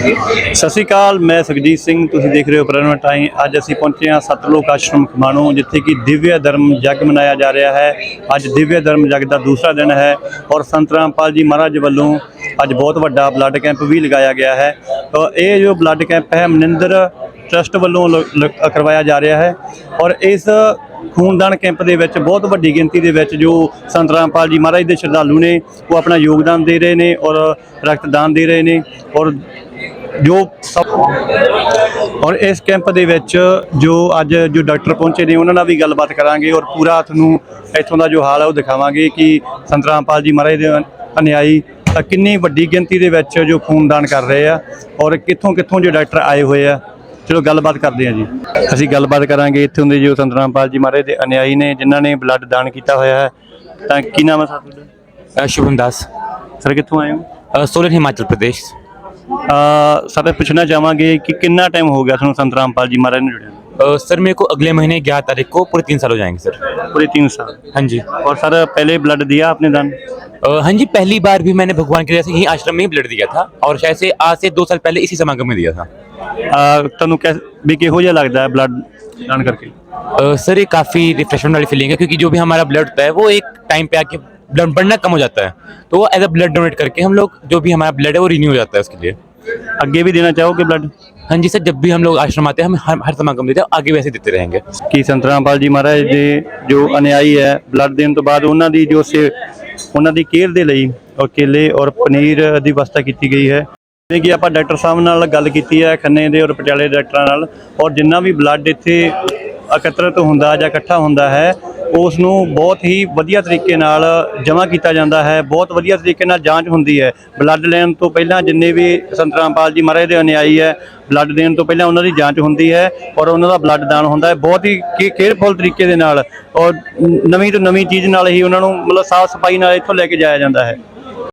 ਸਤਿ ਸ਼੍ਰੀ ਅਕਾਲ, ਮੈਂ ਸੁਖਜੀਤ ਸਿੰਘ, ਤੁਸੀਂ ਦੇਖ ਰਹੇ ਹੋ ਪ੍ਰਣਵ ਟਾਈਮ। ਅੱਜ ਅਸੀਂ ਪਹੁੰਚੇ ਹਾਂ ਸਤਲੋਕ ਆਸ਼ਰਮ ਖਮਾਣੋ, ਜਿੱਥੇ ਕਿ ਦਿਵਯ ਧਰਮ ਯੱਗ ਮਨਾਇਆ ਜਾ ਰਿਹਾ ਹੈ। ਅੱਜ ਦਿਵਯ ਧਰਮ ਯੱਗ ਦਾ ਦੂਸਰਾ ਦਿਨ ਹੈ ਔਰ ਸੰਤ ਰਾਮਪਾਲ ਜੀ ਮਹਾਰਾਜ ਵੱਲੋਂ ਅੱਜ ਬਹੁਤ ਵੱਡਾ ਬਲੱਡ ਕੈਂਪ ਵੀ ਲਗਾਇਆ ਗਿਆ ਹੈ। ਤਾਂ ਇਹ ਜੋ ਬਲੱਡ ਕੈਂਪ ਹੈ, ਮਨਿੰਦਰ ਟਰਸਟ ਵੱਲੋਂ ਲ- ਲ- ਕਰਵਾਇਆ ਜਾ ਰਿਹਾ ਹੈ ਔਰ ਇਸ ਖੂਨਦਾਨ ਕੈਂਪ ਦੇ ਵਿੱਚ ਬਹੁਤ ਵੱਡੀ ਗਿਣਤੀ ਦੇ ਵਿੱਚ ਜੋ ਸੰਤ ਰਾਮਪਾਲ ਜੀ ਮਹਾਰਾਜ ਦੇ ਸ਼ਰਧਾਲੂ ਨੇ, ਉਹ ਆਪਣਾ ਯੋਗਦਾਨ ਦੇ ਰਹੇ ਨੇ ਔਰ ਰਕਤਦਾਨ ਦੇ ਰਹੇ ਨੇ ਔਰ ਜੋ ਸਭ- ਔਰ ਇਸ ਕੈਂਪ ਦੇ ਵਿੱਚ ਜੋ ਅੱਜ ਜੋ ਡਾਕਟਰ ਪਹੁੰਚੇ ਨੇ ਉਹਨਾਂ ਨਾਲ ਵੀ ਗੱਲਬਾਤ ਕਰਾਂਗੇ ਔਰ ਪੂਰਾ ਤੁਹਾਨੂੰ ਇੱਥੋਂ ਦਾ ਜੋ ਹਾਲ ਹੈ ਉਹ ਦਿਖਾਵਾਂਗੇ ਕਿ ਸੰਤ ਰਾਮਪਾਲ ਜੀ ਮਹਾਰਾਜ ਦੇ ਅਨੁਯਾਈ ਅ, ਕਿੰਨੀ ਵੱਡੀ ਗਿਣਤੀ ਦੇ ਵਿੱਚ ਜੋ ਖੂਨਦਾਨ ਕਰ ਰਹੇ ਆ ਔਰ ਕਿੱਥੋਂ ਕਿੱਥੋਂ ਜੋ ਡਾਕਟਰ ਆਏ ਹੋਏ ਆ। ਚਲੋ ਗੱਲਬਾਤ ਕਰਦੇ ਹਾਂ ਜੀ। ਅਸੀਂ ਗੱਲਬਾਤ ਕਰਾਂਗੇ ਇੱਥੋਂ ਦੇ ਜੋ ਸੰਤ ਰਾਮਪਾਲ ਜੀ ਮਹਾਰਾਜ ਦੇ ਅਨੁਯਾਈ ਨੇ ਜਿਨ੍ਹਾਂ ਨੇ ਬਲੱਡ ਦਾਨ ਕੀਤਾ ਹੋਇਆ ਹੈ। ਤਾਂ ਕੀ ਨਾਮ ਹੈ ਸਰ ਤੁਹਾਡਾ? ਸ਼ੁਭਮ ਦਾਸ। ਸਰ ਕਿੱਥੋਂ ਆਏ ਹੋ? ਸੋਲਨ ਹਿਮਾਚਲ ਪ੍ਰਦੇਸ਼। ਸਾਡੇ ਪੁੱਛਣਾ ਚਾਹਾਂਗੇ ਕਿ ਕਿੰਨਾ ਟਾਈਮ ਹੋ ਗਿਆ ਤੁਹਾਨੂੰ ਸੰਤ ਰਾਮਪਾਲ ਜੀ ਮਹਾਰਾਜ ਨੂੰ ਜੁੜਿਆ अ, सर मेरे को अगले महीने ग्यारह तारीख को पूरे तीन साल हो जाएंगे सर पूरे तीन साल हाँ जी और सर पहले ब्लड दिया आपने दान अ, हाँ जी पहली बार भी मैंने भगवान की वजह से यही आश्रम में ही ब्लड दिया था और शायद से आज से दो साल पहले इसी समागम में दिया था ਅ, ਤੁਹਾਨੂੰ ਕਿਸ ਵੀ ਕਿਹੋ ਜਿਹਾ ਲੱਗਦਾ ਹੈ ਬਲੱਡ ਦਾਨ ਕਰਕੇ अ, सर ये काफ़ी रिफ्रेशमेंट वाली फीलिंग है क्योंकि जो भी हमारा ब्लड होता है वो एक टाइम पे आके ब्लड बढ़ना कम हो जाता है तो वो एज अ ब्लड डोनेट करके हम लोग जो भी हमारा ब्लड है वो रिन्यू हो जाता है उसके लिए ਅੱਗੇ ਵੀ ਦੇਣਾ ਚਾਹੋਗੇ ਬਲੱਡ हाँ जी सर जब भी हम लोग आश्रम आते हैं हम हर, हर समागम देते हैं आगे वैसे देते रहेंगे ਕੀ ਸੰਤ ਰਾਮਪਾਲ ਜੀ ਮਹਾਰਾਜ ਦੇ ਜੋ ਅਨੁਯਾਈ ਹੈ ਬਲੱਡ ਦੇਣ ਤੋਂ ਬਾਅਦ ਉਹਨਾਂ ਦੀ ਜੋ ਸੇ ਉਹਨਾਂ ਦੀ ਕੇਅਰ ਦੇ ਲਈ ਔਰ ਕੇਲੇ ਔਰ ਪਨੀਰ ਦੀ ਵਸਤਾ ਕੀਤੀ ਗਈ ਹੈ ਜਿਵੇਂ ਕਿ ਆਪਾਂ ਡਾਕਟਰ ਸਾਹਿਬ ਨਾਲ ਗੱਲ ਕੀਤੀ ਹੈ ਖੰਨੇ ਦੇ ਔਰ ਪਟਿਆਲੇ ਦੇ ਡਾਕਟਰਾਂ ਨਾਲ ਔਰ ਜਿੰਨਾ ਵੀ ਬਲੱਡ ਇੱਥੇ ਇਕੱਤਰਤ ਹੁੰਦਾ ਜਾਂ ਇਕੱਠਾ ਹੁੰਦਾ ਹੈ ਉਸ ਨੂੰ ਬਹੁਤ ਹੀ ਵਧੀਆ ਤਰੀਕੇ ਨਾਲ ਜਮ੍ਹਾਂ ਕੀਤਾ ਜਾਂਦਾ ਹੈ, ਬਹੁਤ ਵਧੀਆ ਤਰੀਕੇ ਨਾਲ ਜਾਂਚ ਹੁੰਦੀ ਹੈ। ਬਲੱਡ ਲੈਣ ਤੋਂ ਪਹਿਲਾਂ ਜਿੰਨੇ ਵੀ ਸੰਤ ਰਾਮਪਾਲ ਜੀ ਮਹਾਰਾਜ ਦੇ ਅਨਿਆਈ ਹੈ, ਬਲੱਡ ਦੇਣ ਤੋਂ ਪਹਿਲਾਂ ਉਹਨਾਂ ਦੀ ਜਾਂਚ ਹੁੰਦੀ ਹੈ ਔਰ ਉਹਨਾਂ ਦਾ ਬਲੱਡ ਦਾਨ ਹੁੰਦਾ ਹੈ। ਬਹੁਤ ਹੀ ਕੇਅਰਫੁਲ ਤਰੀਕੇ ਦੇ ਨਾਲ ਔਰ ਨਵੀਂ ਤੋਂ ਨਵੀਂ ਚੀਜ਼ ਨਾਲ ਹੀ ਉਹਨਾਂ ਨੂੰ ਮਤਲਬ ਸਾਫ਼ ਸਫ਼ਾਈ ਨਾਲ ਇੱਥੋਂ ਲੈ ਕੇ ਜਾਇਆ ਜਾਂਦਾ ਹੈ।